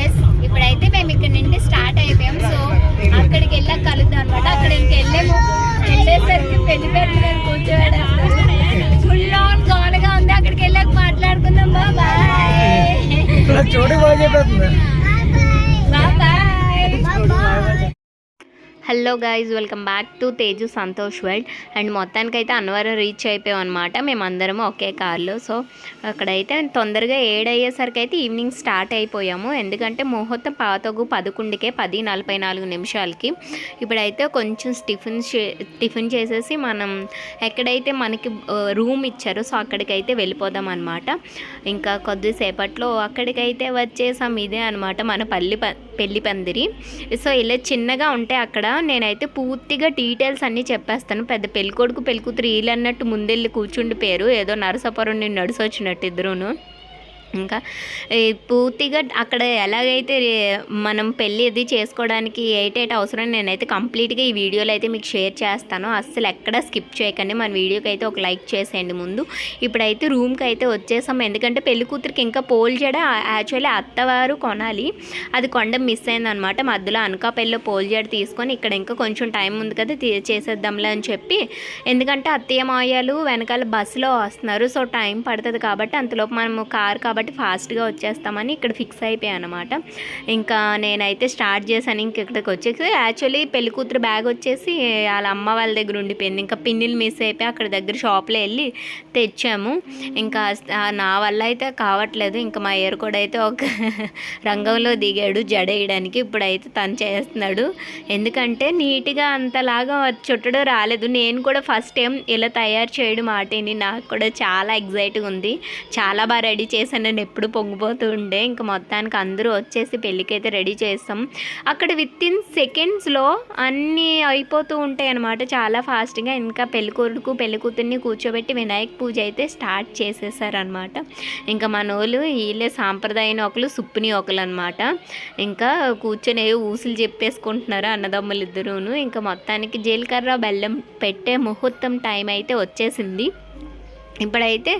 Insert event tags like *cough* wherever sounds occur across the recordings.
Yes ఇప్పుడైతే మేము ఇక్కడ నుండి స్టార్ట్ అయిపోయాం. సో అక్కడికి వెళ్ళాక కలుద్దాం అనమాట అక్కడ ఇంకెళ్ళేము వెళ్ళేసరికి పెళ్ళి పెళ్ళి కూర్చోబెడేస్తారు ఫుల్ ఆన్ గోనగా ఉంది. అక్కడికి వెళ్ళాక మాట్లాడుకుందాం. బాయ్ చూడు బాగా చెప్పేస్తుంది bye hello guys welcome back to Teju Santosh world and మొత్తానికైతే అన్నవరం రీచ్ అయిపోయాం అనమాట మేమందరం ఒకే కార్లో సో అక్కడైతే తొందరగా ఏడయ్యేసరికి అయితే ఈవినింగ్ స్టార్ట్ అయిపోయాము. ఎందుకంటే ముహూర్తం పాతగు పదకొండుకే పది నలభై నాలుగు నిమిషాలకి. ఇప్పుడైతే కొంచెం టిఫిన్ టిఫిన్ చేసేసి మనం ఎక్కడైతే మనకి రూమ్ ఇచ్చారో సో అక్కడికైతే వెళ్ళిపోదాం అనమాట ఇంకా కొద్దిసేపట్లో అక్కడికైతే వచ్చేసాం ఇదే అనమాట మన పల్లి ప పెళ్ళి పందిరి. సో ఇలా చిన్నగా ఉంటే అక్కడ నేనైతే పూర్తిగా డీటెయిల్స్ అన్నీ చెప్పేస్తాను. పెద్ద పెళ్ళికొడుకు పెళ్ళికూతురు వీళ్ళు అన్నట్టు ముందెళ్ళి కూర్చుండిపోయారు ఏదో నరసపురం నేను నడిసొచ్చినట్టు ఇద్దరును. ఇంకా ఈ పూర్తిగా అక్కడ ఎలాగైతే మనం పెళ్ళి అది చేసుకోవడానికి ఏటైతే అవసరం నేనైతే కంప్లీట్గా ఈ వీడియోలో అయితే మీకు షేర్ చేస్తాను. అస్సలు ఎక్కడ స్కిప్ చేయకండి. మన వీడియోకి అయితే ఒక లైక్ చేసేయండి ముందు. ఇప్పుడైతే రూమ్కి అయితే వచ్చేసాం. ఎందుకంటే పెళ్ళి కూతురికి ఇంకా పోల్ జడ యాక్చువల్లీ అత్తవారు కొనాలి. అది కొండ మిస్ అయిందనమాట. మధ్యలో అనకాపల్లిలో పోల్ జడ తీసుకొని ఇక్కడ ఇంకా కొంచెం టైం ఉంది కదా చేసేద్దాంలే అని చెప్పి. ఎందుకంటే అత్తయ్య మాయాలు వెనకాల బస్సులో వస్తున్నారు. సో టైం పడుతుంది కాబట్టి అంతలోపు మనము కార్ కాబట్టి ఫాస్ట్గా వచ్చేస్తామని ఇక్కడ ఫిక్స్ అయిపోయాను అనమాట ఇంకా నేనైతే స్టార్ట్ చేశాను ఇంక ఇక్కడికి వచ్చేసి యాక్చువల్లీ పెళ్ళి కూతురు బ్యాగ్ వచ్చేసి వాళ్ళ అమ్మ వాళ్ళ దగ్గర ఉండిపోయింది. ఇంకా పిన్నిలు మిస్ అయిపోయి అక్కడ దగ్గర షాప్లో వెళ్ళి తెచ్చాము. ఇంకా నా వల్ల అయితే కావట్లేదు. ఇంకా మా ఏరు కూడా అయితే ఒక *laughs* రంగంలో దిగాడు జడేయడానికి. ఇప్పుడైతే తను చేస్తున్నాడు. ఎందుకంటే నీట్గా అంతలాగా చుట్టడం రాలేదు. నేను కూడా ఫస్ట్ టైం ఇలా తయారు చేయడం ఆటేని నాకు కూడా చాలా ఎగ్జైట్గా ఉంది. చాలా బాగా రెడీ చేశాను. నేను ఎప్పుడు పొంగిపోతూ ఉండే. ఇంకా మొత్తానికి అందరూ వచ్చేసి పెళ్ళికైతే రెడీ చేస్తాం. అక్కడ విత్ ఇన్ సెకండ్స్లో అన్నీ అయిపోతూ ఉంటాయి అనమాట చాలా ఫాస్ట్గా ఇంకా పెళ్ళికొడుకు పెళ్ళికూతుర్ని కూర్చోబెట్టి వినాయక పూజ అయితే స్టార్ట్ చేసేసారనమాట ఇంకా మన వాళ్ళు వీళ్ళే సాంప్రదాయం ఒకరు సుప్పుని ఒకరు అనమాట ఇంకా కూర్చొని ఊసులు చెప్పేసుకుంటున్నారు అన్నదమ్ములు ఇద్దరును ఇంకా మొత్తానికి జీలకర్ర బెల్లం పెట్టే ముహూర్తం టైం అయితే వచ్చేసింది. ఇప్పుడైతే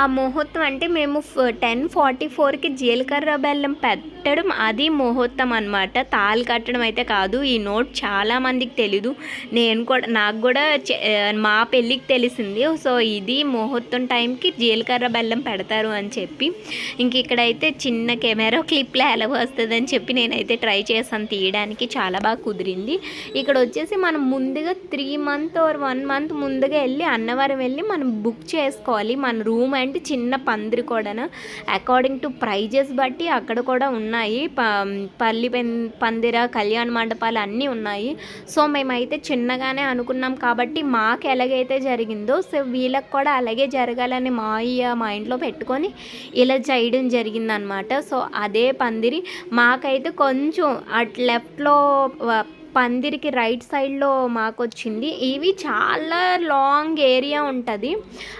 ఆ ముహూర్తం అంటే మేము టెన్ ఫార్టీ ఫోర్కి జీలకర్ర బెల్లం పెట్టడం అది ముహూర్తం అనమాట తాళి కట్టడం అయితే కాదు ఈ నోట్ చాలా మందికి తెలీదు. నేను కూడా నాకు కూడా మా పెళ్ళికి తెలిసింది. సో ఇది ముహూర్తం టైంకి జీలకర్ర బెల్లం పెడతారు అని చెప్పి. ఇంక ఇక్కడైతే చిన్న కెమెరా క్లిప్లో ఎలా వస్తుంది అని చెప్పి నేనైతే ట్రై చేశాను తీయడానికి. చాలా బాగా కుదిరింది. ఇక్కడ వచ్చేసి మనం ముందుగా three month or one month ముందుగా వెళ్ళి అన్నవరం వెళ్ళి మనం బుక్ చేసుకోవాలి. మన రూమ్ అంటే చిన్న పందిరి కూడా అకార్డింగ్ టు ప్రైజెస్ బట్టి అక్కడ కూడా ఉన్నాయి. ప పల్లి పెన్- పందిర కళ్యాణ మండపాలు అన్నీ ఉన్నాయి. సో మేమైతే చిన్నగానే అనుకున్నాం కాబట్టి మాకు ఎలాగైతే జరిగిందో సో వీళ్ళకి కూడా అలాగే జరగాలని మా అయ్య మా ఇంట్లో పెట్టుకొని ఇలా చేయడం జరిగిందనమాట. సో అదే పందిరి మాకైతే కొంచెం అట్ లెఫ్ట్లో పందిరికి రైట్ సైడ్లో మాకు వచ్చింది ఇవి చాలా లాంగ్ ఏరియా ఉంటుంది.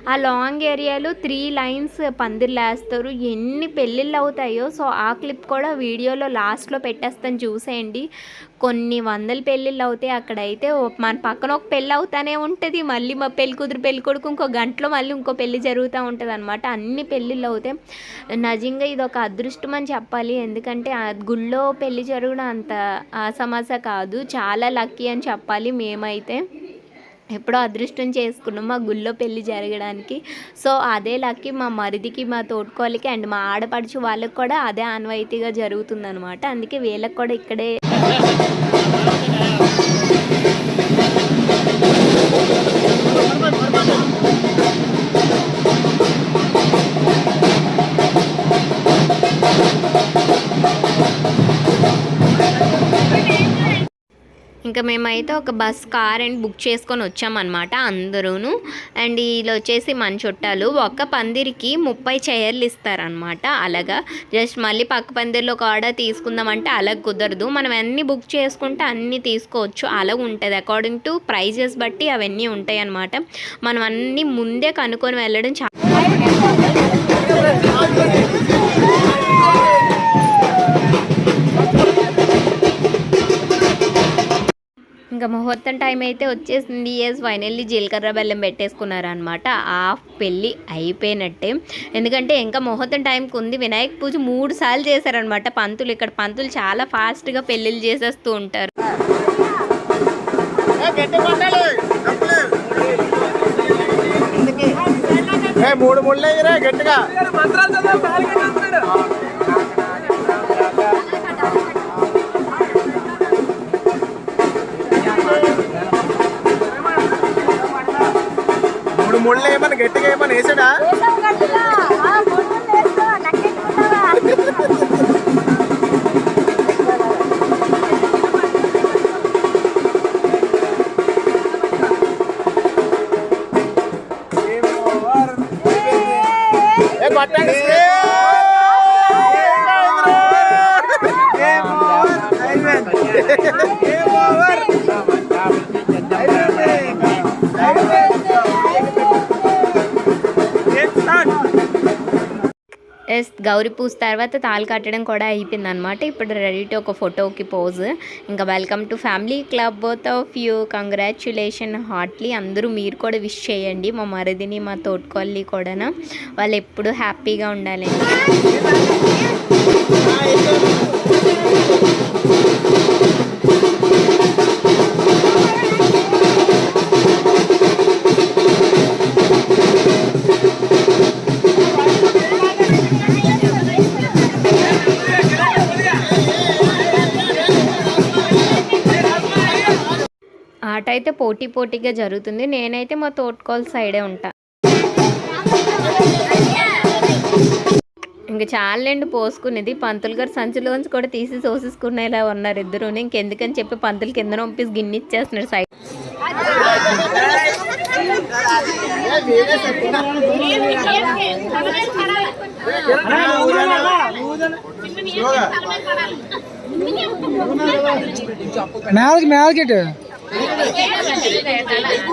ఆ లాంగ్ ఏరియాలో త్రీ లైన్స్ పందిర్లు వేస్తారు. ఎన్ని పెళ్ళిళ్ళు అవుతాయో సో ఆ క్లిప్ కూడా వీడియోలో లాస్ట్లో పెట్టేస్తాను. చూసేయండి. కొన్ని వందల పెళ్ళిళ్ళు అవుతాయి. అక్కడైతే మన పక్కన ఒక పెళ్ళి అవుతానే ఉంటుంది. మళ్ళీ మా పెళ్ళి కూతురు పెళ్ళి కొడుకు ఇంకో గంటలో మళ్ళీ ఇంకో పెళ్ళి జరుగుతూ ఉంటుంది అనమాట అన్ని పెళ్ళిళ్ళు అవుతాయి. నిజంగా ఇది ఒక అదృష్టం అని చెప్పాలి. ఎందుకంటే గుళ్ళో పెళ్ళి జరగడం అంత సమస్య కాదు. చాలా లక్కీ అని చెప్పాలి మేమైతే. ఎప్పుడో అదృష్టం చేసుకున్నాం మా గుళ్ళో పెళ్ళి జరగడానికి. సో అదే లక్కీ మా మరిదికి మా తోడుకోలికి అండ్ మా ఆడపడుచు వాళ్ళకి కూడా అదే ఆనవాయితీగా జరుగుతుందనమాట అందుకే వీళ్ళకి కూడా ఇక్కడే ఇంకా మేమైతే ఒక బస్ కార్ అండ్ బుక్ చేసుకొని వచ్చామన్నమాట అందరూను. అండ్ వీళ్ళు వచ్చేసి మన చుట్టాలు. ఒక్క పందిరికి ముప్పై చైర్లు ఇస్తారనమాట అలాగా. జస్ట్ మళ్ళీ పక్క పందిరిలో ఒక ఆర్డర్ తీసుకుందామంటే అలా కుదరదు. మనం అన్నీ బుక్ చేసుకుంటే అన్నీ తీసుకోవచ్చు. అలా ఉంటుంది. అకార్డింగ్ టు ప్రైజెస్ బట్టి అవన్నీ ఉంటాయి అన్నమాట మనం అన్నీ ముందే కనుక్కొని వెళ్ళడం చాలా ఇంకా ముహూర్తం టైం అయితే వచ్చేసింది. ఎస్ ఫైనల్లీ జీలకర్ర బెల్లం పెట్టేసుకున్నారనమాట ఆ పెళ్ళి అయిపోయినట్టే. ఎందుకంటే ఇంకా ముహూర్తం టైంకి ఉంది. వినాయక పూజ మూడు సార్లు చేశారనమాట పంతులు ఇక్కడ పంతులు చాలా ఫాస్ట్గా పెళ్ళిళ్ళు చేసేస్తూ ఉంటారు. ఏ మూడు గట్టిగా. ముళ్ళు ఏమని గట్టిగా ఏమని వేసాడా ఏ కొట్టండి ఎస్ గౌరీ పూజ తర్వాత తాళి కట్టడం కూడా అయిపోయింది అనమాట ఇప్పుడు రెడీ టు ఒక ఫోటోకి పోజ్ ఇంకా welcome to family club both of you congratulation heartily అందరూ మీరు కూడా విష్ చేయండి. మా మరిదిని మా తోటకొల్లి కూడా వాళ్ళు ఎప్పుడు హ్యాపీగా ఉండాలండి. అయితే పోటీ పోటీగా జరుగుతుంది. నేనైతే మా తోటకోల సైడే ఉంటా. ఇంక చాలండి పోసుకునేది. పంతులు గారు సంచిలోంచి కూడా తీసి సోసేసుకునేలా ఉన్నారు ఇద్దరు ఇంకెందుకని చెప్పి పంతులు కింద పంపిసి గిన్నె ఇచ్చేస్తున్నాడు సైడ్ మేళకి మేళకిట్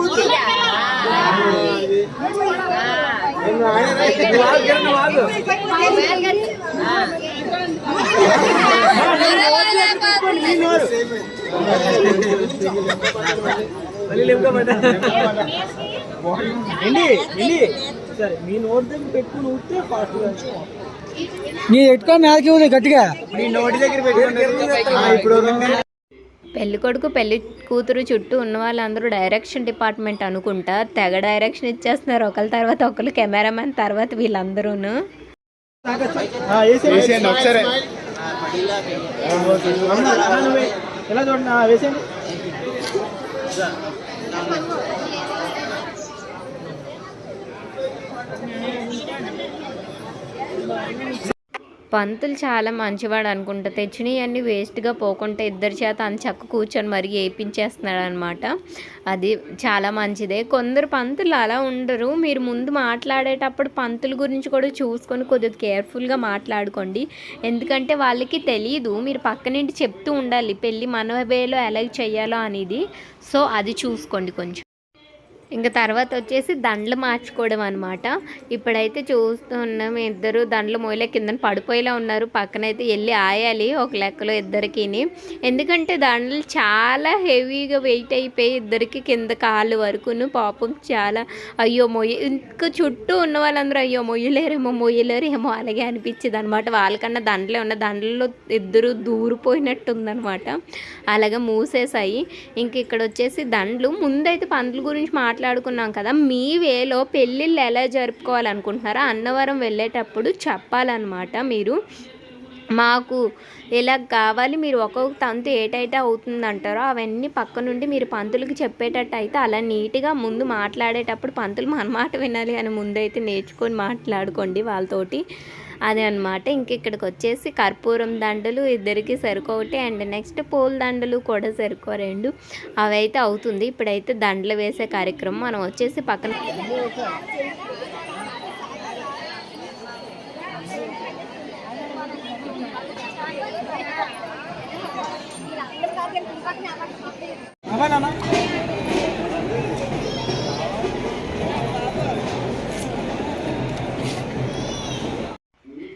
మీ నోటి దగ్గర ఊపితే ఫాస్ట్ నీ ఎట్టుకో ఊది గట్టిగా మీ నోటి దగ్గర పెట్టుకుని ఇప్పుడు పెళ్ళి కొడుకు పెళ్ళి కూతురు చుట్టూ ఉన్న వాళ్ళందరూ డైరెక్షన్ డిపార్ట్మెంట్ అనుకుంటా తెగ డైరెక్షన్ ఇచ్చేస్తున్నారు. ఒకరి తర్వాత ఒకరు కెమెరామెన్ తర్వాత వీళ్ళందరూను. వేసేయండి. పంతులు చాలా మంచివాడు అనుకుంటా. తెచ్చినవన్నీ వేస్ట్గా పోకుండా ఇద్దరి చేత అని చక్క కూర్చొని మరీ వేయించేస్తున్నాడు అనమాట అది చాలా మంచిదే. కొందరు పంతులు అలా ఉండరు. మీరు ముందు మాట్లాడేటప్పుడు పంతుల గురించి కూడా చూసుకొని కొద్దిగా కేర్ఫుల్గా మాట్లాడుకోండి. ఎందుకంటే వాళ్ళకి తెలియదు మీరు పక్కనింటి చెప్తూ ఉండాలి. పెళ్ళి మన వేలో ఎలా చేయాలో అనేది. సో అది చూసుకోండి కొంచెం. ఇంకా తర్వాత వచ్చేసి దండలు మార్చుకోవడం అనమాట ఇప్పుడైతే చూస్తున్నాం ఇద్దరు దండలు మోయలే కింద పడిపోయేలా ఉన్నారు. పక్కనైతే వెళ్ళి ఆయాలి ఒక లెక్కలో ఇద్దరికిని. ఎందుకంటే దండలు చాలా హెవీగా వెయిట్ అయిపోయి ఇద్దరికి కింద కాళ్ళు వరకును పాపం చాలా అయ్యో మొయ్య ఇంకా చుట్టూ ఉన్న వాళ్ళందరూ అయ్యో మొయ్యలేరేమో మొయ్యలేరేమో అలాగే అనిపించింది అనమాట వాళ్ళకన్నా దండలే ఉన్న దండల్లో ఇద్దరు దూరిపోయినట్టు ఉందనమాట అలాగే మూసేసాయి ఇంక ఇక్కడ వచ్చేసి దండలు ముందైతే పందుల గురించి మాట్లాడుకున్నాం కదా మీ వేలో పెళ్ళిళ్ళు ఎలా జరుపుకోవాలనుకుంటున్నారో? అన్నవరం వెళ్ళేటప్పుడు చెప్పాలన్నమాట మీరు. మాకు ఎలా కావాలి మీరు ఒక్కొక్క తంతు ఏటైతే అవుతుందంటారో అవన్నీ పక్క నుండి మీరు పంతులకి చెప్పేటట్టు అయితే అలా నీట్గా ముందు మాట్లాడేటప్పుడు పంతులు మన మాట వినాలి అని ముందైతే నేర్చుకొని మాట్లాడుకోండి వాళ్ళతోటి. అదే అనమాట ఇంక ఇక్కడికి వచ్చేసి కర్పూరం దండలు ఇద్దరికి సరుకోటి అండ్ నెక్స్ట్ పూల దండలు కూడా సరుకో రెండు. అవైతే అవుతుంది. ఇప్పుడైతే దండలు వేసే కార్యక్రమం మనం వచ్చేసి పక్కన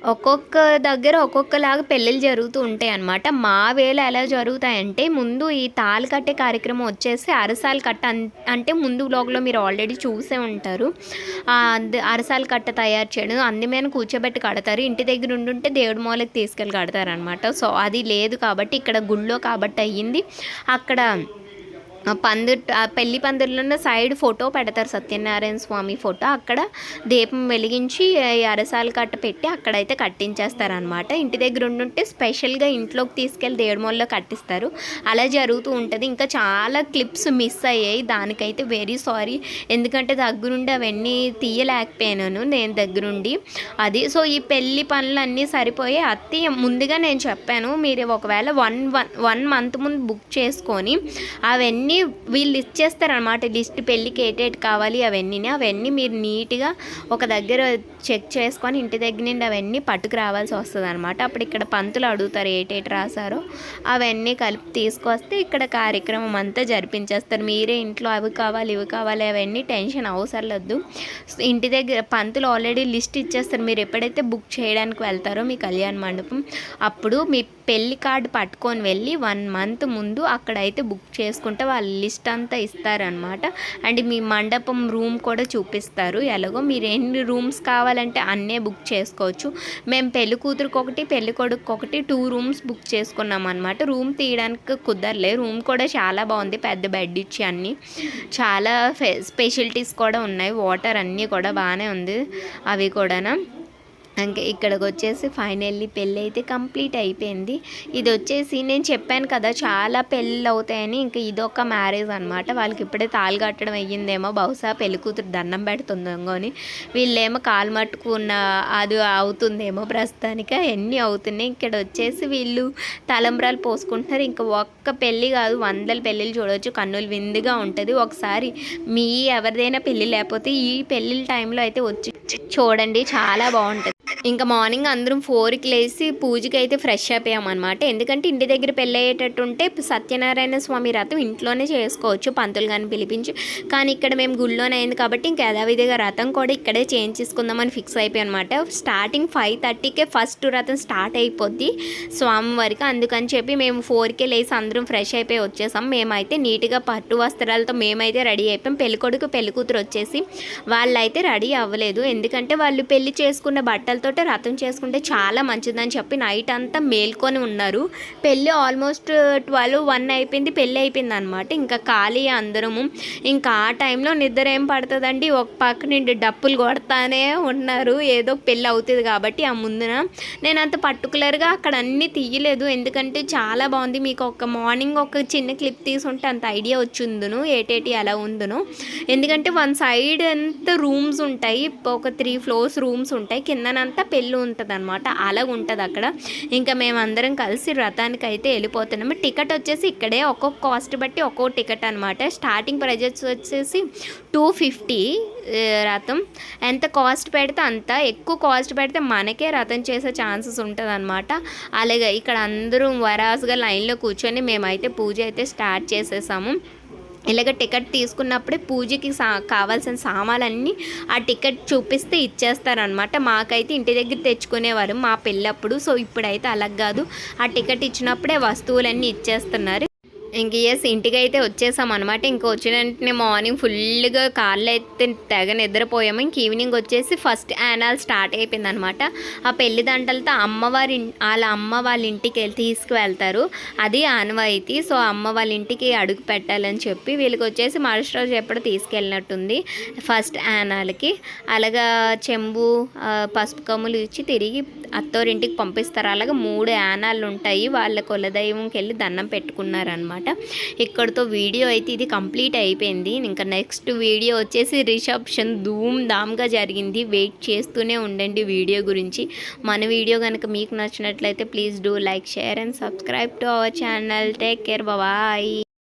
ఒక్కొక్క దగ్గర ఒక్కొక్కలాగా పెళ్ళిళ్ళు జరుగుతూ ఉంటాయి అన్నమాట. మా వేళ ఎలా జరుగుతాయంటే ముందు ఈ తాళి కట్టే కార్యక్రమం వచ్చేసి అరసాలు కట్ట అన్- అంటే ముందు బ్లాగ్లో మీరు ఆల్రెడీ చూసే ఉంటారు. అరసాలు కట్ట తయారు చేయడం అందు మీద కూర్చోబెట్టి కడతారు. ఇంటి దగ్గర ఉండుంటే దేవుడి మూలకి తీసుకెళ్ళి కడతారు అనమాట సో అది లేదు కాబట్టి ఇక్కడ గుళ్ళో కాబట్టి అయ్యింది. అక్కడ పందిర్ ఆ పెళ్ళి పందిర్లో సైడ్ ఫోటో పెడతారు సత్యనారాయణ స్వామి ఫోటో. అక్కడ దీపం వెలిగించి అరసాలు కట్ట పెట్టి అక్కడైతే కట్టించేస్తారు అనమాట ఇంటి దగ్గర ఉండుంటే స్పెషల్గా ఇంట్లోకి తీసుకెళ్ళి దేవుడిమూలలో కట్టిస్తారు. అలా జరుగుతూ ఉంటుంది. ఇంకా చాలా క్లిప్స్ మిస్ అయ్యాయి. దానికైతే వెరీ సారీ. ఎందుకంటే దగ్గరుండి అవన్నీ తీయలేకపోయాను నేను దగ్గరుండి. అది సో ఈ పెళ్ళి పనులన్నీ సరిపోయి అత్తయ్య ముందుగా నేను చెప్పాను. మీరు ఒకవేళ వన్ వన్ వన్ మంత్ ముందు బుక్ చేసుకొని అవన్నీ వీళ్ళు ఇచ్చేస్తారనమాట లిస్ట్ పెళ్ళికి ఏటేటి కావాలి అవన్నీ అవన్నీ మీరు నీట్గా ఒక దగ్గర చెక్ చేసుకొని ఇంటి దగ్గర నుండి అవన్నీ పట్టుకు రావాల్సి వస్తుంది అనమాట అప్పుడు ఇక్కడ పంతులు అడుగుతారు ఏటేటి రాశారో. అవన్నీ కలిపి తీసుకొస్తే ఇక్కడ కార్యక్రమం అంతా జరిపించేస్తారు. మీరే ఇంట్లో అవి కావాలి ఇవి కావాలి అవన్నీ టెన్షన్ అవసరం లేదు. ఇంటి దగ్గర పంతులు ఆల్రెడీ లిస్ట్ ఇచ్చేస్తారు. మీరు ఎప్పుడైతే బుక్ చేయడానికి వెళ్తారో మీ కళ్యాణ మండపం అప్పుడు మీ పెళ్ళి కార్డు పట్టుకొని వెళ్ళి వన్ మంత్ ముందు అక్కడైతే బుక్ చేసుకుంటే వాళ్ళ లిస్ట్ అంతా ఇస్తారనమాట అండ్ మీ మండపం రూమ్ కూడా చూపిస్తారు. ఎలాగో మీరు ఎన్ని రూమ్స్ కావాలంటే అన్నే బుక్ చేసుకోవచ్చు. మేము పెళ్ళి కూతురుకు ఒకటి పెళ్ళి కొడుకు ఒకటి టూ రూమ్స్ బుక్ చేసుకున్నాం అనమాట రూమ్ తీయడానికి కుదరలే. రూమ్ కూడా చాలా బాగుంది. పెద్ద బెడ్ ఇచ్చి అన్నీ. చాలా ఫె కూడా ఉన్నాయి. వాటర్ అన్నీ కూడా బాగానే ఉంది. అవి కూడానా. ఇంకా ఇక్కడికి వచ్చేసి ఫైనల్లీ పెళ్ళి అయితే కంప్లీట్ అయిపోయింది. ఇది వచ్చేసి నేను చెప్పాను కదా చాలా పెళ్ళి అవుతాయని ఇంకా ఇదొక మ్యారేజ్ అనమాట వాళ్ళకి ఇప్పుడే తాళ్ళు కట్టడం అయ్యిందేమో బహుశా పెళ్ళి కూతురు దండం పెడుతుందేమో అని. వీళ్ళేమో కాలు మట్టుకున్న అది అవుతుందేమో ప్రస్తుతానికి ఎన్ని అవుతున్నాయి. ఇక్కడ వచ్చేసి వీళ్ళు తలంబ్రాలు పోసుకుంటున్నారు. ఇంకా ఒక్క పెళ్ళి కాదు వందల పెళ్ళిళ్ళు చూడవచ్చు కన్నులు విందుగా ఉంటుంది. ఒకసారి మీ ఎవరిదైనా పెళ్ళి లేకపోతే ఈ పెళ్ళిళ్ళ టైంలో అయితే వచ్చి చూడండి చాలా బాగుంటుంది. ఇంకా మార్నింగ్ అందరం ఫోర్కి లేచి పూజకి అయితే ఫ్రెష్ అయిపోయామన్నమాట. ఎందుకంటే ఇంటి దగ్గర పెళ్ళి ఉంటే సత్యనారాయణ స్వామి రథం ఇంట్లోనే చేసుకోవచ్చు పంతులు కానీ పిలిపించి. కానీ ఇక్కడ మేము గుళ్ళోనే అయింది కాబట్టి ఇంకా యథావిధిగా రథం కూడా ఇక్కడే చేంజ్ చేసుకుందామని ఫిక్స్ అయిపోయాం అనమాట స్టార్టింగ్ ఫైవ్ థర్టీకే ఫస్ట్ రథం స్టార్ట్ అయిపోద్ది స్వామివారికి. అందుకని చెప్పి మేము ఫోర్కే లేచి అందరం ఫ్రెష్ అయిపోయి వచ్చేసాం. మేమైతే నీట్గా పట్టు వస్త్రాలతో మేమైతే రెడీ అయిపోయాం. పెళ్ళికొడుకు పెళ్ళికూతురు వచ్చేసి వాళ్ళైతే రెడీ అవ్వలేదు. ఎందుకంటే వాళ్ళు పెళ్ళి చేసుకున్న బట్టలు బట్టలతో వ్రతం చేసుకుంటే చాలా మంచిదని చెప్పి నైట్ అంతా మేల్కొని ఉన్నారు. పెళ్ళి ఆల్మోస్ట్ ట్వెల్వ్ వన్ అయిపోయింది పెళ్ళి అయిపోయింది అనమాట ఇంకా ఖాళీ అందరము. ఇంకా ఆ టైంలో నిద్ర ఏం పడుతుందండి? ఒక పక్క నుండి డప్పులు కొడతానే ఉన్నారు. ఏదో పెళ్ళి అవుతుంది కాబట్టి ఆ ముందున. నేను అంత పర్టికులర్గా అక్కడ అన్నీ తీయలేదు. ఎందుకంటే చాలా బాగుంది. మీకు ఒక మార్నింగ్ ఒక చిన్న క్లిప్ తీసుంటే అంత ఐడియా వచ్చిందును. ఏటేటి ఎలా ఉందును. ఎందుకంటే వన్ సైడ్ అంత రూమ్స్ ఉంటాయి. ఒక త్రీ ఫ్లోర్స్ రూమ్స్ ఉంటాయి. కిందనంత పెళ్ళి ఉంటుంది అనమాట అలాగ ఉంటుంది అక్కడ. ఇంకా మేమందరం కలిసి రథానికి అయితే వెళ్ళిపోతున్నాము టికెట్ వచ్చేసి ఇక్కడే ఒక్కొక్క కాస్ట్ బట్టి ఒక్కో టికెట్ అనమాట స్టార్టింగ్ ప్రైజెస్ వచ్చేసి టూ ఫిఫ్టీ రథం. ఎంత కాస్ట్ పెడితే అంత. ఎక్కువ కాస్ట్ పెడితే మనకే రథం చేసే ఛాన్సెస్ ఉంటుంది అనమాట అలాగే ఇక్కడ అందరూ వరాసుగా లైన్లో కూర్చొని మేమైతే పూజ అయితే స్టార్ట్ చేసేసాము. ఇలాగ టికెట్ తీసుకున్నప్పుడే పూజకి సా కావాల్సిన సామాన్లన్నీ ఆ టికెట్ చూపిస్తే ఇచ్చేస్తారనమాట మాకైతే ఇంటి దగ్గర తెచ్చుకునేవారు మా పెళ్ళప్పుడు. సో ఇప్పుడైతే అలా కాదు. ఆ టికెట్ ఇచ్చినప్పుడే వస్తువులన్నీ ఇచ్చేస్తున్నారు. ఇంక ఎస్ ఇంటికి అయితే వచ్చేసాం అనమాట ఇంక వచ్చిన వెంటనే మార్నింగ్ ఫుల్గా కార్లో అయితే తెగ నిద్రపోయాము. ఇంక ఈవినింగ్ వచ్చేసి ఫస్ట్ యానాల్ స్టార్ట్ అయిపోయింది అనమాట ఆ పెళ్ళి దంటలతో అమ్మవారి వాళ్ళ అమ్మ వాళ్ళ ఇంటికి వెళ్ళి తీసుకువెళ్తారు. అది ఆనవాయితీ. సో అమ్మ వాళ్ళ ఇంటికి అడుగు పెట్టాలని చెప్పి వీళ్ళకి వచ్చేసి మరుసటి రోజు ఎప్పుడు తీసుకెళ్ళినట్టుంది ఫస్ట్ యానాలకి అలాగా చెంబు పసుపు కమ్ములు ఇచ్చి తిరిగి అత్తోరింటికి పంపిస్తారు. అలాగే మూడు యానాలు ఉంటాయి వాళ్ళ కులదైవంకి వెళ్ళి దండం పెట్టుకున్నారనమాట ఇక్కడితో వీడియో అయితే ఇది కంప్లీట్ అయిపోయింది. ఇంకా నెక్స్ట్ వీడియో వచ్చేసి రిసెప్షన్ ధూమ్ ధామ్గా జరిగింది. వెయిట్ చేస్తూనే ఉండండి వీడియో గురించి. మన వీడియో కనుక మీకు నచ్చినట్లయితే please do like share and subscribe to our channel. Take care bye.